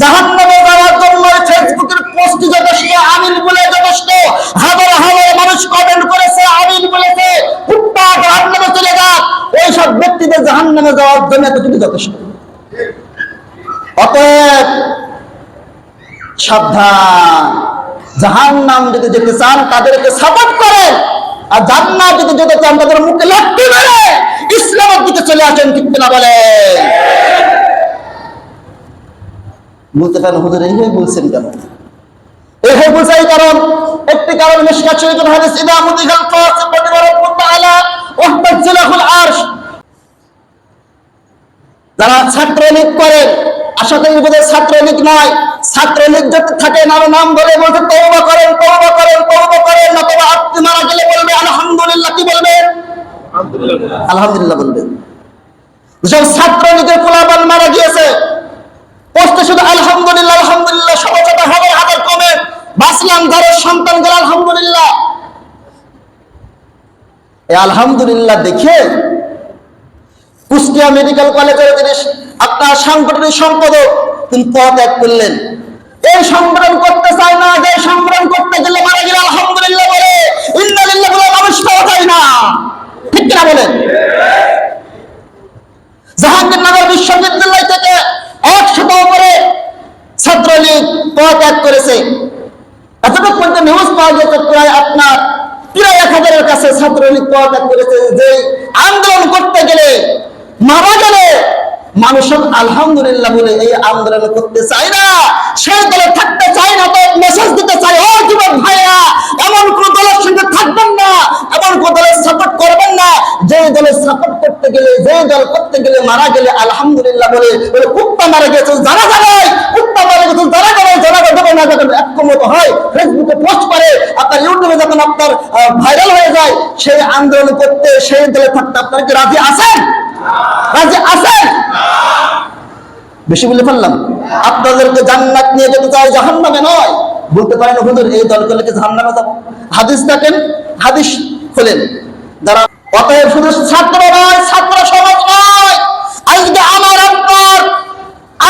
জাহান নামে যাওয়ার জন্য ফেসবুকের পোস্ট যথেষ্ট, আমিন বলে যথেষ্ট। হাজার হাজার মানুষ কমেন্ট করেছে, আমিন বলেছে। কুত্তা জাহান নামে চলে যাক। ওই সব ব্যক্তিদের জাহান নামে যাওয়ার জন্য যথেষ্ট। অতএব সাবধান। জাহান নাম যদি যেতে চান, তাদেরকে সাপোর্ট করেন। আর জান্নাত যদি যেতে চান, তাদের মুখে লাঠি মেরে ইসলামের দিকে চলে আসেন, ঠিক না বলে বলতে পারেন, হুজুর, এইভাবে বলছেন কেন? এইভাবে এই কারণ, একটি কারণ মিশকাত শরীফের হাদিস ইমামুদ্দিন আল-ফাসিক রাদিয়াল্লাহু তাআলা ওয়াহতাজ্জালাহুল আরশ। যারা ছাত্রলীগ করেন আশা করি বোধ ছাত্রলীগ নয়, ছাত্রলীগ যদি থাকে নাম নাম বলে বলতে তওবা করেন তওবা করেন তওবা করেন অথবা আপনি মারা গেলে বলবে, আলহামদুলিল্লাহ, কি বলবে? আলহামদুলিল্লাহ বলবেন যেসব ছাত্রলীগের কোলাবান মারা গিয়েছে। পোস্টে শুধু আলহামদুলিল্লাহ আলহামদুলিল্লাহ সমস্যাটা হাজার হাজার কমে বাঁচলাম, ঘরের সন্তান গেল, আলহামদুলিল্লাহ। এই আলহামদুলিল্লাহ দেখে কুষ্টিয়া মেডিকেল কলেজের যিনি আপনার সাংগঠনিক সম্পাদক, তিনি পদত্যাগ করলেন। এই সংগ্রাম করতে চায় না, যে সংগ্রাম করতে গেলে মারা গেলে আলহামদুলিল্লাহ বলে ইন্দালিল্লাহ বলে মানুষ পাওয়া যায় না। ঠিক কিনা বলেন জাহাঙ্গীরনগর বিশ্ববিদ্যালয় থেকে একশত উপরে ছাত্রলীগ করেছে এতটুকু পর্যন্ত নিউজ পাওয়া গেছে প্রায় আপনার প্রায় এক হাজারের কাছে ছাত্রলীগ পদত্যাগ করেছে যে আন্দোলন করতে গেলে মারা গেলে মানুষ আলহামদুলিল্লাহ বলে এই আন্দোলন করতে চায় না। সেই দলে থাকতে চায় না তো মেসেজ দিতে চায়, ও যুবক ভাইয়া এমন কোন দলের সঙ্গে থাকবেন না, এমন কোন দলের সাপোর্ট করবেন না। যে দলের সাপোর্ট করতে গেলে যে দল করতে গেলে মারা গেলে আলহামদুলিল্লাহ বলে বলে কুত্তা মারা গেছে, যারা জানায় কুত্তা মারা গেছে যারা জানায় যারা যাবে না হয়, ফেসবুকে পোস্ট করে, আপনার ইউটিউবে যখন আপনার ভাইরাল হয়ে যায়, সেই আন্দোলন করতে সেই দলে থাকতে আপনারা কি রাজি আছেন? রাজি আছেন? বেশি বলে ফেললাম, আপনাদেরকে জান্নাত নিয়ে যেতে চাই জাহান্নামে নয়। বলতে পারেন, হুজুর, এই দল করলে কি জাহান্নামে যাব? হাদিস দেখেন, হাদিস খোলেন। যারা অতএব শুধু ছাত্র নয়, ছাত্র সমাজ নয়, আজকে আমার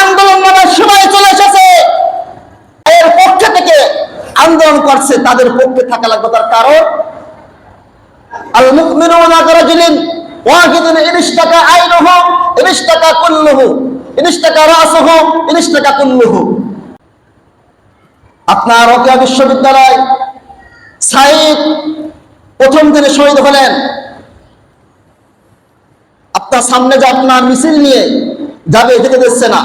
আন্দোলন নামের সময় চলে এসেছে এর পক্ষে থেকে আন্দোলন করছে, তাদের পক্ষে থাকা লাগবে তার কারণ আল ওয়াহিদুন ইনিশতাকা আইনুহু, ইনিশতাকা কুল্লুহু, ইনিশতাকা রাসুহু, ইনিশতাকা কুল্লুহু। আপনার রকিয়া বিশ্ববিদ্যালয় সাইদ প্রথম দিনে শহীদ হলেন। আপনার সামনে যে আপনার মিছিল নিয়ে যাবে, এদিকে দিচ্ছে না।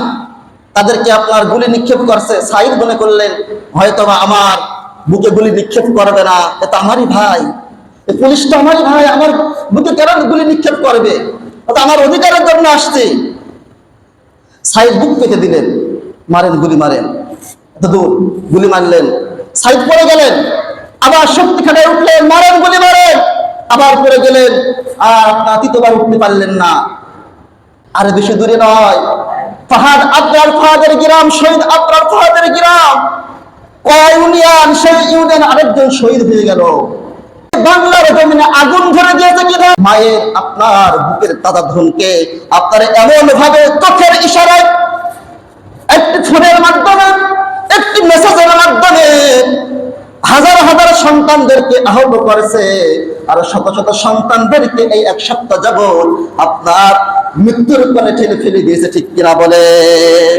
তাদেরকে আপনার গুলি নিক্ষেপ করছে। সাইদ মনে করলেন হয়তো আমার বুকে গুলি নিক্ষেপ করবে না। এটা আমারই ভাই। পুলিশটা আমারই ভাই। আমার বুকে কেন গুলি নিক্ষেপ করবে? আমার অধিকারের জন্য আসছে। সাইদ বুক পেতে দিলেন। মারেন, গুলি মারেন। এত দূর গুলি মারলেন। সাইদ পড়ে গেলেন। আবার শক্তি খাটায় উঠলেন। মারেন, গুলি মারেন। আবার পড়ে গেলেন। আর আপনার তৃতীয়বার উঠতে পারলেন না। আরে বেশি দূরে নয়। ফাহাদ আবরার ফাহাদের গ্রাম, শহীদ আবরার ফাহাদের গ্রাম। কয় ইউনিয়ন? সেই ইউনিয়ন আরেকজন শহীদ হয়ে গেল। বাংলার জমিনে আগুন ধরে দিয়েছে কি না? মায়ের আপনার বুকের তাজা ধনকে আপনার এমন ভাবে চোখের ইশারায় একটি ফোনের মাধ্যমে, একটি মেসেজের মাধ্যমে হাজার হাজার সন্তানদেরকে আহত করেছে, আর শত শত সন্তানদেরকে এই এক সপ্তাহ যাবৎ আপনার মৃত্যুর কোণে ঠেলে ফেলে দিয়েছে, ঠিক কিনা আমাদের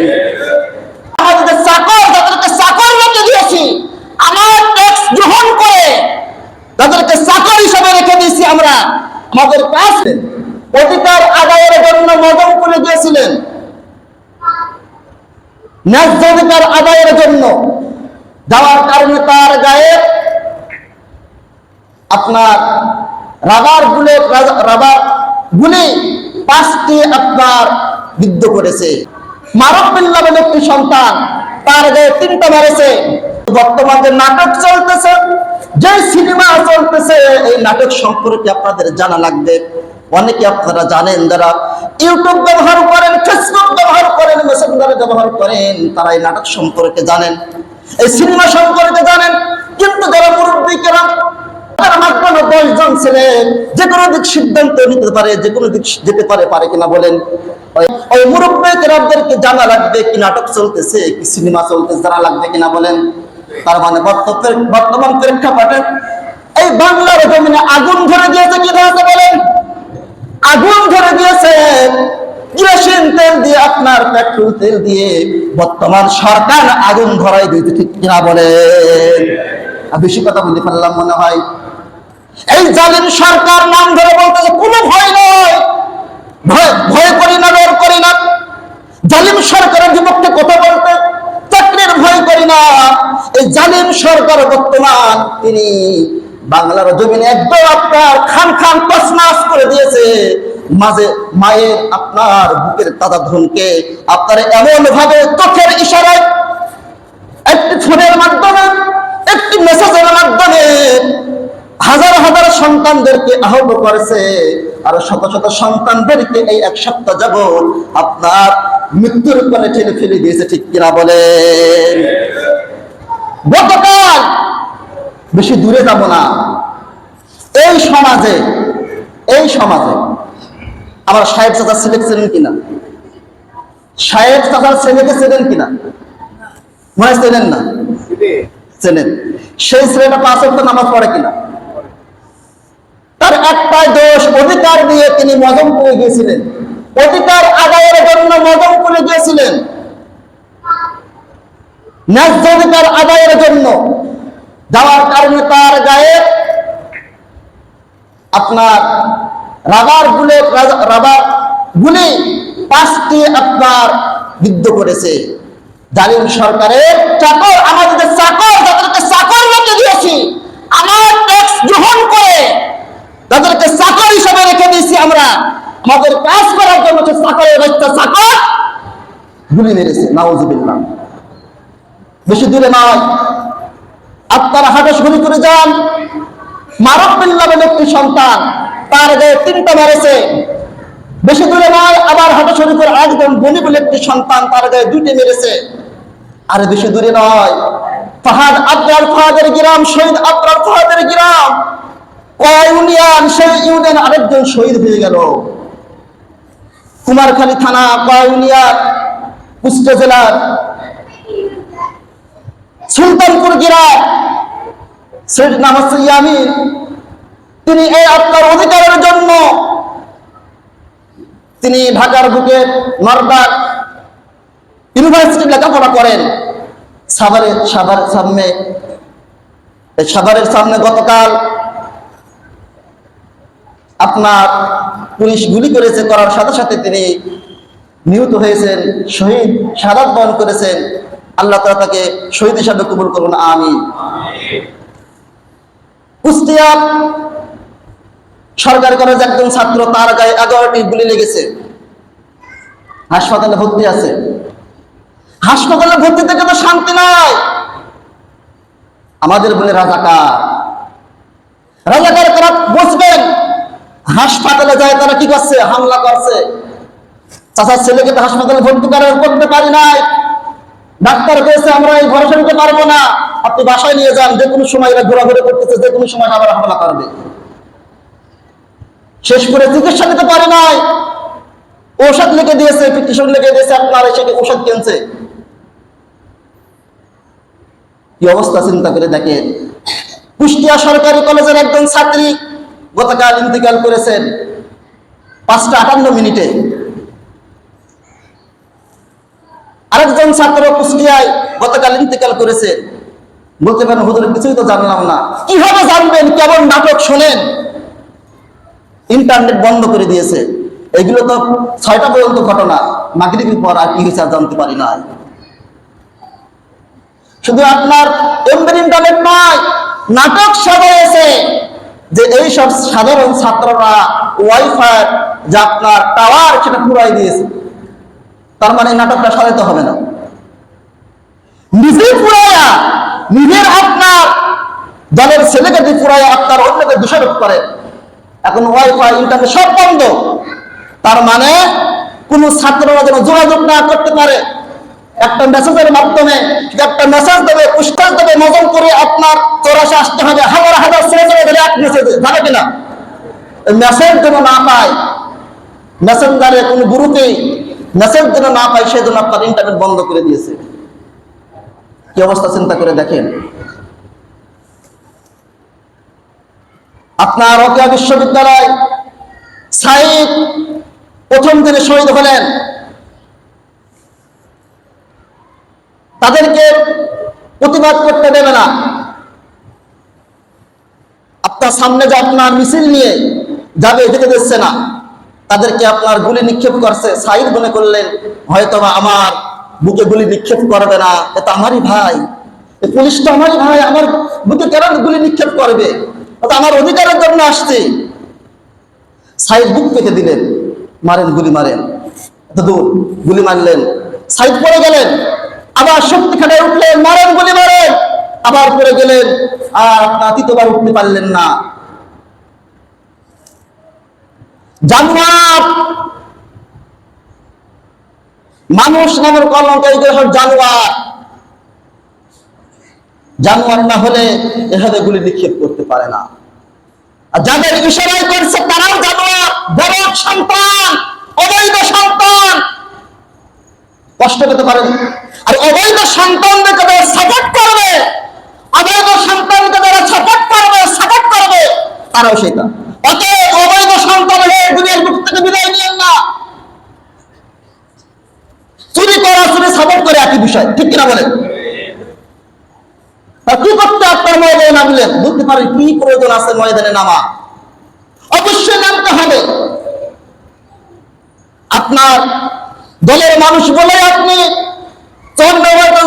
চাকর, যাদেরকে চাকর রেখে দিয়েছি, আমার ট্যাক্স গ্রহণ করে তাদেরকে চাকর হিসাবে রেখে দিয়েছি আমরা, আমাদের কাজ অধিকার আদায়ের জন্য মদম করে দিয়েছিলেন ন্যায্য অধিকার আদায়ের জন্য যাওয়ার কারণে তার গায়ে আপনার রাবার বুলেট রাবার গুলি পাঁচটি আপনার বিদ্ধ করেছে। বলে একটি সন্তান, তার গায়ে তিনটা যে নাটক চলতেছে, যে সিনেমা চলতেছে, এই নাটক সম্পর্কে আপনাদের জানা লাগবে। অনেকে আপনারা জানেন যারা ইউটিউব ব্যবহার করেন, ফেসবুক ব্যবহার করেন, মেসেঞ্জার ব্যবহার করেন, তারা এই নাটক সম্পর্কে জানেন। এই জানেন, কিন্তু যারা ছেলে দিক সিদ্ধান্ত নিতে পারে দিক যেতে পারে কিনা বলেন। ওই- জানা লাগবে কি নাটক চলতেছে, কি সিনেমা জানা লাগবে কিনা বলেন। তার মানে বর্তমান এই বাংলার দিয়েছে কি বলেন? আগুন ধরে দিয়েছে কেরোসিন তেল দিয়ে আপনার পেট্রোল তেল দিয়ে বর্তমান সরকার আগুন ধরাই দিয়েছে, ঠিক কিনা আর বেশি কথা বলে ফেললাম মনে হয়। এই জালিম সরকার নাম ধরে কোনো ভয় নয় ভয় ভয় করি না, ডর করি না। জালিম সরকারের বিপক্ষে কথা বলতে, চাকরির ভয় করি না। এই জালিম সরকার বর্তমান তিনি বাংলার জমিনে একদম আপনার খান খান তসনাস করে দিয়েছে। মাঝে মায়ের আপনার বুকের তাজা ধনকে আপনার এমন ভাবে চোখের ইশারায় একটি ফোনের মাধ্যমে, একটি মেসেজের মাধ্যমে হাজার হাজার সন্তানদেরকে আহত করেছে। আর শত শত সন্তানদেরকে এই এক সপ্তাহ যাব আপনার মৃত্যুর কোলে ঠেলে ফেলে দিয়েছে, ঠিক কিনা বলেন? গতকাল বেশি দূরে যাব না। এই সমাজে এই সমাজে আমার সাহেব চাচার ছেলে ছিলেন কিনা? সাহেব চাচার ছেলেকে ছিলেন কিনা? মনে চেনেন না। চেনেন। সেই ছেলেটা পাঁচ ওয়াক্ত নামাজ পড়ে কিনা? তার একটাই দোষ, অধিকার দিয়ে তিনি গিয়েছিলেন। অধিকার আদায়ের জন্য গিয়েছিলেন। ন্যায্য অধিকার আদায়ের জন্য। যাওয়ার কারণে তার গায়ে আপনার রাবার গুলে, রাবার গুলি পাঁচটি আপনার বিদ্ধ করেছে। জালিম সরকারের চাকর, আমাদের চাকর, যাদেরকে চাকর রেখে দিয়েছি, আমার ট্যাক্স গ্রহণ করে তাদেরকে চাকর হিসেবে রেখে দিয়েছি আমরা, আমাদের কাজ করার জন্য চাকরের বাচ্চা চাকর, গুলি মেরেছে, নাউজুবিল্লাহ। বেশি দূরে নয় আপনারা হাটাস গুলি করে যান। মারক বিল্লাহ বলে একটি সন্তান তার গায়ে তিনটা মেরেছে। বেশি দূরে নয়, আবার হাটা শরীফের একদম বনি বলে একটি সন্তান তার গায়ে দুইটি মেরেছে। আর বেশি দূরে নয়, ফাহাদ আবরার ফাহাদের গ্রাম, শহীদ আবরার ফাহাদের গ্রাম। কয়া ইউনিয়ন, সেই ইউনিয়ন আরেকজন শহীদ হয়ে গেল। কুমারখালী থানা, কয়া ইউনিয়ন? জেলার সুলতানপুর গ্রাম। সেটির নাম হচ্ছে ইয়ামিন। তিনি এই আপনার অধিকারের জন্য তিনি ঢাকার বুকে নরদার ইউনিভার্সিটি লেখাপড়া করেন। সাভারের সাভারের সামনে সাভারের সামনে গতকাল আপনার পুলিশ গুলি করেছে করার সাথে সাথে তিনি নিহত হয়েছেন, শহীদ, সাদাত বহন করেছেন। আল্লাহ তালা তাকে শহীদ হিসাবে কবুল করুন আমি কুষ্টিয়া সরকারি কলেজ একজন ছাত্র তার গায়ে এগারোটি গুলি লেগেছে। হাসপাতালে ভর্তি আছে। হাসপাতালে ভর্তি থেকে তো শান্তি নাই। আমাদের বলে রাজাকার। রাজাকার তারা বসবেন হাসপাতালে যায় তারা কি করছে? হামলা করছে। চাচার ছেলেকে তো হাসপাতালে ভর্তি করে করতে পারি নাই। ডাক্তার কয়েছে আমরা এই ভরসা নিতে পারব না। আপনি বাসায় নিয়ে যান যে কোনো সময় এরা ঘোরাঘুরি করতেছে যে কোনো সময় আবার হামলা করবে। শেষ করে চিকিৎসা নিতে পারে নাই। ঔষধ লিখে দিয়েছে পিটিশন লিখে দিয়েছে, আপনার এসে ঔষধ কিনছে। কি অবস্থা চিন্তা করে দেখেন। কুষ্টিয়া সরকারি কলেজের একজন ছাত্রী গতকাল ইন্তিকাল করেছেন পাঁচটা আটান্ন মিনিটে। আরেকজন ছাত্র কুষ্টিয়ায় গতকাল ইন্তিকাল করেছে। বলতে পারেন, হুজুর কিছুই তো জানলাম না। কীভাবে জানবেন? কেমন নাটক শোনেন? ইন্টারনেট বন্ধ করে দিয়েছে। এগুলো তো ছয়টা পর্যন্ত ঘটনা। মাগরিবের পর আর কি হয়েছে জানতে পারি না শুধু আপনার এমবির ইন্টারনেট নয়, নাটক সাজাইছে যে এই সব সাধারণ ছাত্ররা ওয়াইফাই যে আপনার টাওয়ার সেটা পুরাই দিয়েছে। তার মানে নাটকটা সাজাতে হবে না। নিজে পুরাইয়া, নিজের আপনার দলের ছেলেকে দিয়ে পুরাইয়া আপনার অন্যকে দোষারোপ করে। এখন ওয়াইফাই ইন্টারনেট সব বন্ধ। তার মানে কোন ছাত্ররা যেন যোগাযোগ না করতে পারে। একটা মেসেজের মাধ্যমে, একটা মেসেজ দেবে পুষ্টাস দেবে, নজর করে আপনার চৌরাশে আসতে হবে, হাজার হাজার ছেলে চলে গেলে এক মেসেজে যাবে কিনা? মেসেজ যেন না পায় মেসেঞ্জারে কোনো গুরুতে মেসেজ যেন না পায় সেজন্য আপনার ইন্টারনেট বন্ধ করে দিয়েছে। কি অবস্থা চিন্তা করে দেখেন? আপনার রকিয়া বিশ্ববিদ্যালয় সাইদ প্রথম দিনে শহীদ হলেন। তাদেরকে প্রতিবাদ করতে দেবে না। আপনার সামনে যে আপনার মিছিল নিয়ে যাবে যেতে দিচ্ছে না। তাদেরকে আপনার গুলি নিক্ষেপ করছে। সাইদ মনে করলেন হয়তো আমার বুকে গুলি নিক্ষেপ করবে না। এটা আমারই ভাই। পুলিশটা আমারই ভাই। আমার বুকে কেন গুলি নিক্ষেপ করবে? আমার অধিকারের জন্য আসছে। সাইদ বুক পেতে দিলেন, মারেন, গুলি মারেন। দূর, গুলি মারলেন। সাইদ পড়ে গেলেন, আবার শক্তি খাটায় উঠলেন, মারেন, গুলি মারেন। আবার পড়ে গেলেন, আর আপনার তৃতীয়বার উঠতে পারলেন না। জানোয়ার! মানুষ নামের কলঙ্ক এইগুলো সব জানোয়ার। জানোয়ার না হলে এভাবে গুলি নিক্ষেপ করতে পারে না। আর যাদের ইশারাই করছে, তারাও জানোয়ার বড় সন্তান, অবৈধ সন্তান। কষ্ট পেতে পারেন আর অবৈধ সন্তানদেরকে যারা সাপোর্ট করবে। অবৈধ সন্তানকে যারা সাপোর্ট করবে সাপোর্ট করবে। তারাও সেটা অতএব অবৈধ সন্তান হয়ে দুনিয়ার বুক থেকে বিদায় নিয়েন না। চুরি করা, চুরি সাপোর্ট করে একই বিষয়। ঠিক কিনা বলেন? কি করতে আপনার ময়দানে নামলেন বুঝতে পারেন কি প্রয়োজন আছে ময়দানে নামা? অবশ্যই নামতে হবে। আপনার দলের মানুষ বলে আপনি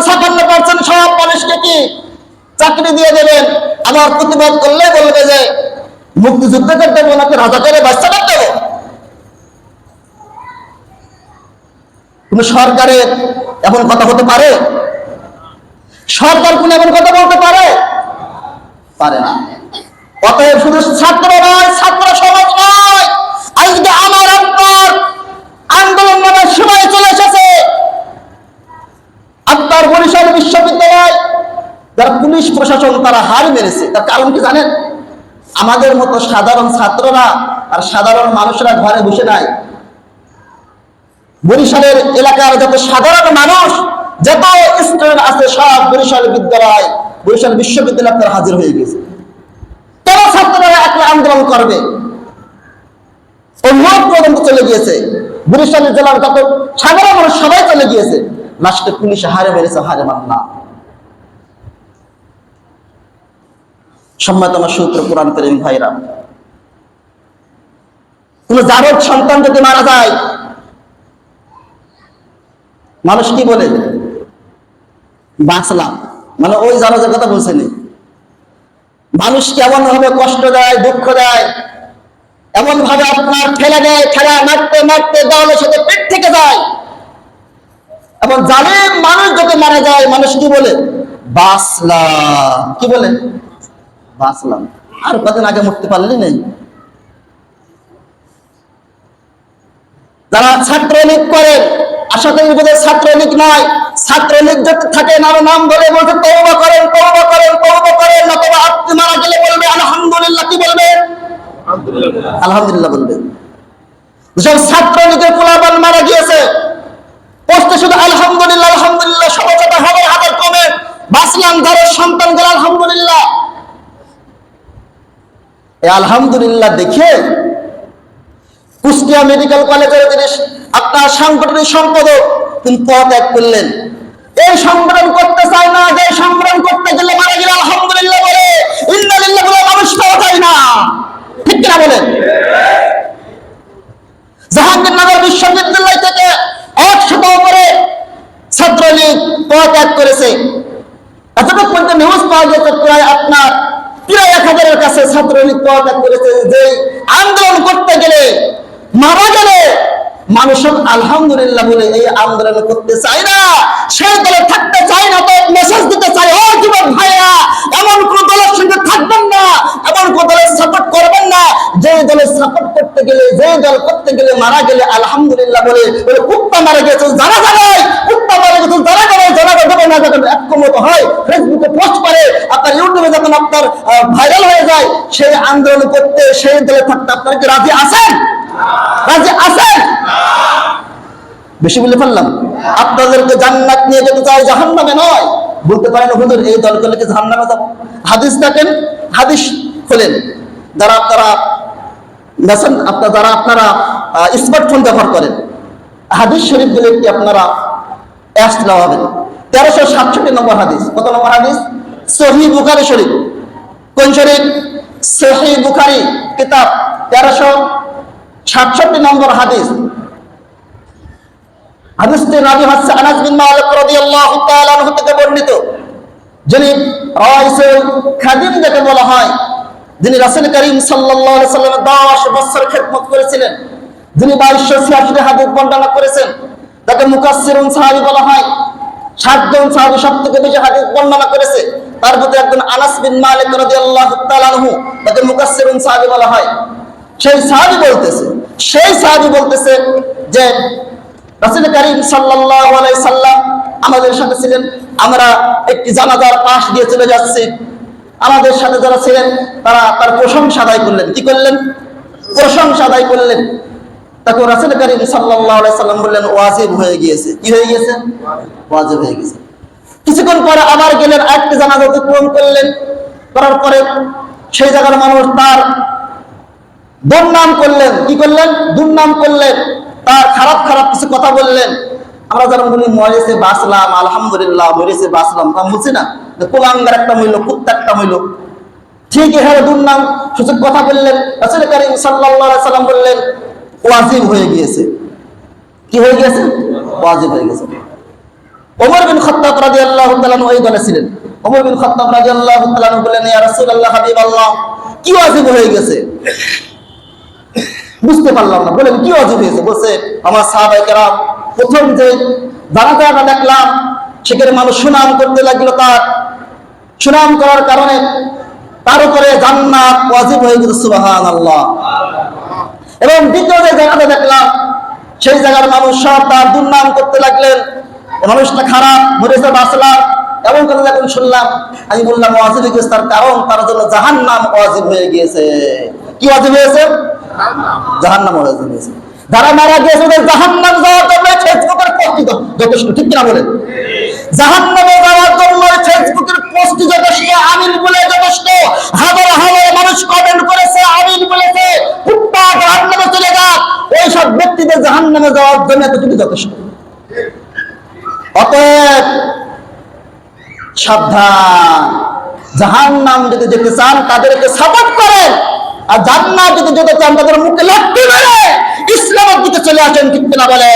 ছাপান্ন পার্সেন্ট সব মানুষকে কি চাকরি দিয়ে দেবেন? আবার প্রতিবাদ করলে বলবে যে, মুক্তিযুদ্ধ করতে ওনাকে রাজা করে বাচ্চা করতে কোন সরকারের এমন কথা হতে পারে? সরকার কোন এমন কথা বলতে পারে? পারে না। অতএব শুধু ছাত্র নয় ছাত্র সমাজ নয়। আজকে আমার আপনার আন্দোলন নামের সময় চলে এসেছে। আপনার বরিশাল বিশ্ববিদ্যালয়, যারা পুলিশ প্রশাসন তারা হার মেরেছে। তার কারণ কি জানেন? আমাদের মতো সাধারণ ছাত্ররা আর সাধারণ মানুষরা ঘরে বসে নাই। বরিশালের এলাকার যত সাধারণ মানুষ যত স্টুডেন্ট আছে, সব বরিশাল বিদ্যালয়, বরিশাল বিশ্ববিদ্যালয় আপনার হাজির হয়ে গেছে। তারা ছাত্ররা একলা আন্দোলন করবে। চলে গিয়েছে। বরিশাল জেলার যত সাধারণ মানুষ, সবাই চলে গিয়েছে। লাস্টে পুলিশ হারে মেরেছে, হারে মাননা সম্মানিত আমার সূত্র কোরআন করিম ভাইরা, কোন জারদ সন্তান যদি মারা যায়, মানুষ কি বলে? বাঁচলাম। মানে ওই জারজের কথা বলছেনি মানুষ কেমন ভাবে কষ্ট দেয়, দুঃখ দেয় এমন ভাবে আপনার ফেলে দেয়, ঠেলা মারতে মারতে দেওয়ালের সাথে পেট থেকে যায়। এবং জালেম মানুষ যখন মারা যায়, মানুষ কি বলে? বাঁচলাম। কি বলে? বাঁচলাম। আর কদিন আগে মরতে পারলি নেই যারা ছাত্রলীগ করেন আশা করি বোধহয় ছাত্রলীগ নয়, ছাত্রলীগ যদি থাকে নাম নাম ধরে বলতে তৌবা করেন তৌবা করেন তৌবা করেন অথবা আপনি মারা গেলে বলবে, আলহামদুলিল্লাহ, কি বলবেন আলহামদুলিল্লাহ বলবেন যেসব ছাত্রলীগের পোলাপান মারা গিয়েছে। পোস্টে শুধু আলহামদুলিল্লাহ আলহামদুলিল্লাহ সমঝোতা হবে হাজার কমে বাঁচলাম সন্তান গেল, আলহামদুলিল্লাহ। আলহামদুলিল্লাহ দেখে কুষ্টিয়া মেডিকেল কলেজের যিনি আপনার সাংগঠনিক সম্পাদক তিনি পদত্যাগ করলেন। এই সংগ্রাম করতে চায় না, যে সংগ্রাম করতে গেলে মারা গেলে আলহামদুলিল্লাহ বলে ইন্দালিল্লাহ বলে মানুষ পাওয়া যায় না। ঠিক কিনা বলেন? জাহাঙ্গীরনগর বিশ্ববিদ্যালয় থেকে একশত উপরে ছাত্রলীগ পদত্যাগ করেছে। এতটুকু পর্যন্ত নিউজ পাওয়া গেছে, প্রায় আপনার প্রায় এক হাজারের কাছে ছাত্রলীগ পদত্যাগ করেছে। যে আন্দোলন করতে গেলে মারা গেলে মানুষ সব আলহামদুলিল্লাহ বলে এই আন্দোলন করতে চায় না। সেই দলে থাকতে চায় না তো মেসেজ দিতে চায়, ও যুবক ভাইয়া এমন কোন দলের সঙ্গে থাকবেন না, এমন কোন দলের সাপোর্ট করবেন না। যে দলের সাপোর্ট করতে গেলে যে দল করতে গেলে মারা গেলে আলহামদুলিল্লাহ বলে বলে, কুত্তা মারা গেছে যারা জানায় কুত্তা মারা গেছে যারা জানায় যারা যাবে না যখন একমত হয় ফেসবুকে পোস্ট করে, আপনার ইউটিউবে যখন আপনার ভাইরাল হয়ে যায়, সেই আন্দোলন করতে, সেই দলে থাকতে আপনারা কি রাজি আছেন? বেশি বলে ফেললাম। আপনাদেরকে জান্নাত নিয়ে যেতে চাই জাহান্নামে নয়, বলতে পারেন, হুজুর, এই দল করলে কি জাহান্নামে যাব? হাদিস দেখেন, হাদিস খোলেন। যারা আপনারা মেসেন আপনার যারা আপনারা স্মার্টফোন ব্যবহার করেন, হাদিস শরীফগুলো একটি আপনারা অ্যাস লাগাবেন তেরোশো সাতষট্টি নম্বর হাদিস। কত নম্বর হাদিস? সহি বুখারি শরীফ। কোন শরীফ? সহি বুখারি কিতাব। তেরোশো সাতষট্টি নম্বর হাদিস। হাদিসটি রাবি হচ্ছে আনাস বিন মালিক রাদিয়াল্লাহু তাআলা আনহু থেকে বর্ণিত। যিনি রাইসুল খাদিম যাকে বলা হয়, যিনি রাসূল করিম সাল্লাল্লাহু আলাইহি সাল্লামের 10 বছর খেদমত করেছিলেন, যিনি 2286 হাদিস বর্ণনা করেছেন, তাকে মুকাসসিরুন সাহাবী বলা হয়। সাতজন সাহাবী সব থেকে বেশি হাদিস বর্ণনা করেছে। তার মধ্যে একজন আনাস বিন মালিক রাদিয়াল্লাহু তাআলা আনহু, তাকে মুকাসসিরুন সাহাবী বলা হয়। সেই সাহাবী বলতেছে, সেই সাহাবী বলতেছে যে, রাসূল করিম সাল্লাল্লাহু আলাইহি সাল্লাম আমাদের সাথে ছিলেন, আমরা একটি জানাজার পাশ দিয়ে চলে যাচ্ছি। আমাদের সাথে যারা ছিলেন, তারা তার প্রশংসা আদায় করলেন। কি করলেন? প্রশংসা আদায় করলেন। তখন রাসূল করিম সাল্লাল্লাহু আলাইহি সাল্লাম বললেন, ওয়াজিব হয়ে গিয়েছে। কি হয়ে গিয়েছে? ওয়াজিব হয়ে গেছে কিছুক্ষণ পরে আবার গেলেন, আরেকটি জানাজা অতিক্রম করলেন। করার পরে সেই জায়গার মানুষ তার দুর্নাম করলেন, কি করলেন? দুর্নাম করলেন। তার খারাপ খারাপ কিছু কথা বললেন। আমরা যেমন বলি, মরেছে, বাঁচলাম, আলহামদুলিল্লাহ, মরেছে, বাঁচলাম তা বলছি না কুলাঙ্গার একটা মূল্য, কুত্তা একটা মূল্য। ঠিক এখানে দুর্নাম সুযোগ কথা বললেন। রাসূল করিম সাল্লাম বললেন, ওয়াজিব হয়ে গিয়েছে। কি হয়ে গেছে ওয়াজিব হয়ে গেছে ওমর বিন খাত্তাব রাদিয়াল্লাহু তাআলা ওই দলে ছিলেন। ওমর বিন খাত্তাব রাদিয়াল্লাহু তাআলা বললেন, ইয়া রাসূলুল্লাহ, হাবিবাল্লাহ, কি ওয়াজিব হয়ে গেছে? বুঝতে পারলাম না। বলেন কি অজুব হয়েছে? বলছে, আমার সাহাবাই কেরাম প্রথম যে জানাজাটা দেখলাম, সেখানে মানুষ সুনাম করতে লাগল তার। সুনাম করার কারণে তার উপরে জান্নাত ওয়াজিব হয়ে গেছে সুবাহান আল্লাহ এবং দ্বিতীয় যে জায়গাটা দেখলাম, সেই জায়গার মানুষ সব তার দুর্নাম করতে লাগলেন। মানুষটা খারাপ মরেছে বাঁচলাম এমন কথা যখন শুনলাম, আমি বললাম, ওয়াজিব হয়ে গেছে তার কারণ, তার জন্য জাহান নাম ওয়াজিব হয়ে গিয়েছে। কি ওয়াজিব হয়েছে? জাহান যারা মারা গিয়েছে, ওদের যাওয়ার জন্য ফেসবুকের যথেষ্ট, ঠিক কিনা যাওয়ার জন্য ফেসবুকের যথেষ্ট আমিন বলে যথেষ্ট। হাজার হাজার মানুষ কমেন্ট করেছে, আমিন বলেছে। নামে চলে ব্যক্তিদের যাওয়ার জন্য এতটুকু যথেষ্ট। অতএব সাবধান। জাহান নাম যদি যেতে চান, তাদেরকে সাপোর্ট করেন। আর জান্নাত যদি যেতে চান তাদের মুখে লাঠি মেরে ইসলামের দিকে চলে আসেন, ঠিক না বলে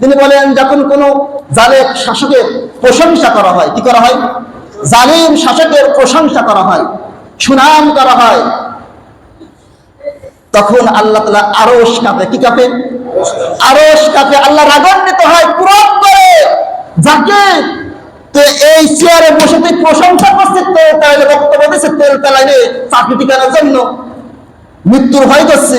তিনি বলেন, যখন কোন জালেম শাসকের প্রশংসা করা হয়, কি করা হয়? জালিম শাসকের প্রশংসা করা হয়। সুনাম করা হয়। তখন আল্লাহ তালা আরস কাঁপে। কি কাঁপে? আরস কাঁপে। আল্লাহ রাগান্বিত হয়, পূরণ করে। যাকে? এই চেয়ারে বসে তুই প্রশংসা করছে তেল তেলাইলে বক্তব্য দিচ্ছে তেল তেলাইলে চাকরি টিকানোর জন্য। মৃত্যুর ভয় করছে।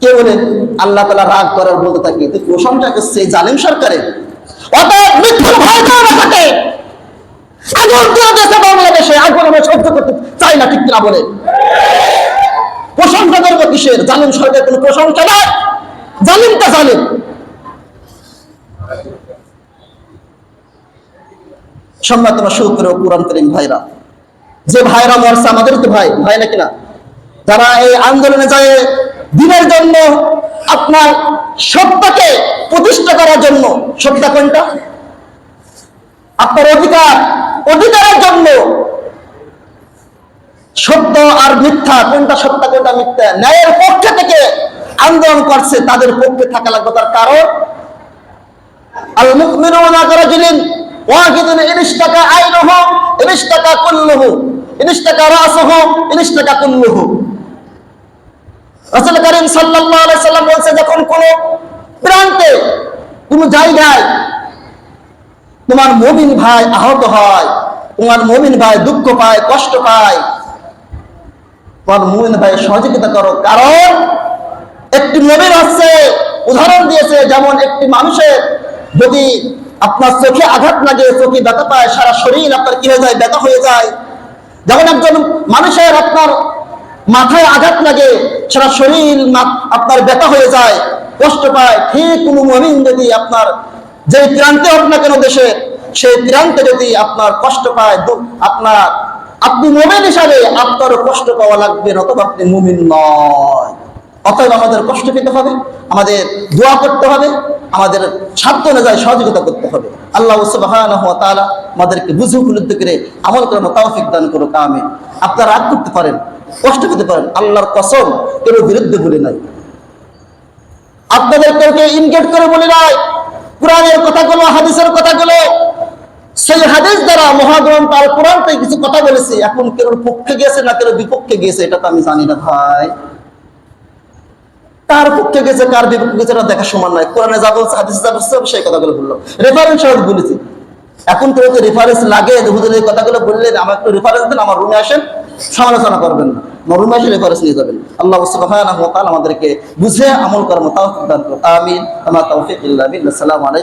কে বলে? আল্লাহ তালা রাগ করার বলতে থাকে। তুই প্রশংসা করছে জালিম সরকারে। অতএব মৃত্যুর ভয় কেউ না থাকে আগুন বাংলাদেশে আগুন আমরা সহ্য করতে চাই না ঠিক না বলে। প্রশংসা কিসের? সরকার প্রশংসা সম্মান তোমার করিম ভাইরা, যে ভাইরা মরছে আমাদের তো ভাই ভাই নাকি না? যারা এই আন্দোলনে যায় দিনের জন্য, আপনার সত্যকে প্রতিষ্ঠা করার জন্য সত্য কোনটা? আপনার অধিকার অধিকারের জন্য। সত্য আর মিথ্যা, কোনটা সত্য, কোনটা মিথ্যা, ন্যায়ের পক্ষে থেকে আন্দোলন করছে, তাদের পক্ষে থাকা লাগবে। তার কারণ আল মুকমিনুনা কারাজুলিন ওয়াহিদুন ইনিশতাকা সাল্লাম বলছে, যখন কোন প্রান্তে, কোন জায়গায় তোমার মুমিন ভাই আহত হয়, তোমার মুমিন ভাই দুঃখ পায়, কষ্ট পায়। তোমার মুমিন ভাই সহযোগিতা করো, কারণ একটি নবীর আছে উদাহরণ দিয়েছে, যেমন একটি মানুষের যদি আপনার চোখে আঘাত লাগে, চোখে ব্যথা পায়, সারা শরীর আপনার কি হয়ে যায়? ব্যথা হয়ে যায়। যখন একজন মানুষের আপনার মাথায় আঘাত লাগে, সারা শরীর আপনার ব্যথা হয়ে যায়, কষ্ট পায়। ঠিক কোনো মমিন যদি আপনার যে প্রান্তে হোক না কেন দেশে, সেই প্রান্তে যদি আপনার কষ্ট পায় আপনার, আপনি মোমেন হিসাবে আপনারও কষ্ট পাওয়া লাগবে অথবা আপনি মুমিন নয়। অতএব আমাদের কষ্ট পেতে হবে, আমাদের দোয়া করতে হবে, আমাদের সাধ্য অনুযায়ী সহযোগিতা করতে হবে। আল্লাহ তাআলা আমাদেরকে বুঝে উপলব্ধ করে আমল করানো তৌফিক দান করুক, আমিন। আপনারা রাগ করতে পারেন, কষ্ট পেতে পারেন, আল্লাহর কসম কেউ বিরুদ্ধে বলে নাই। আপনাদের কেউকে ইনগেট করে বলে নাই কোরআনের কথাগুলো, হাদিসের কথাগুলো, সেই হাদিস দ্বারা মহাগ্রন্থ আর কোরআন থেকে কিছু কথা বলেছি, এখন কেউ পক্ষে গিয়েছে না কেউ বিপক্ষে গিয়েছে এটা তো আমি জানি না ভাই। কার পক্ষে গেছে, কার বিপক্ষে গেছে, এটা দেখা সমান নয় কোরআনে যা বলছে, হাদিসে যা বলছে সেই কথাগুলো বলল রেফারেন্স বলেছি। এখন তো রেফারেন্স লাগে, হুজুর এই কথাগুলো বললেন আমার একটু রেফারেন্স দেন, আমার রুমে আসেন, সমালোচনা করবেন না। আমার ফরস নিয়ে যাবেন। আল্লাহ সুবহানাহু ওয়া তাআলা আমাদেরকে বুঝে আমল করার মতো দান করুন আমিন। আমা তাওফিক ইল্লা বিল্লাহ। আসসালামু আলাইকুম।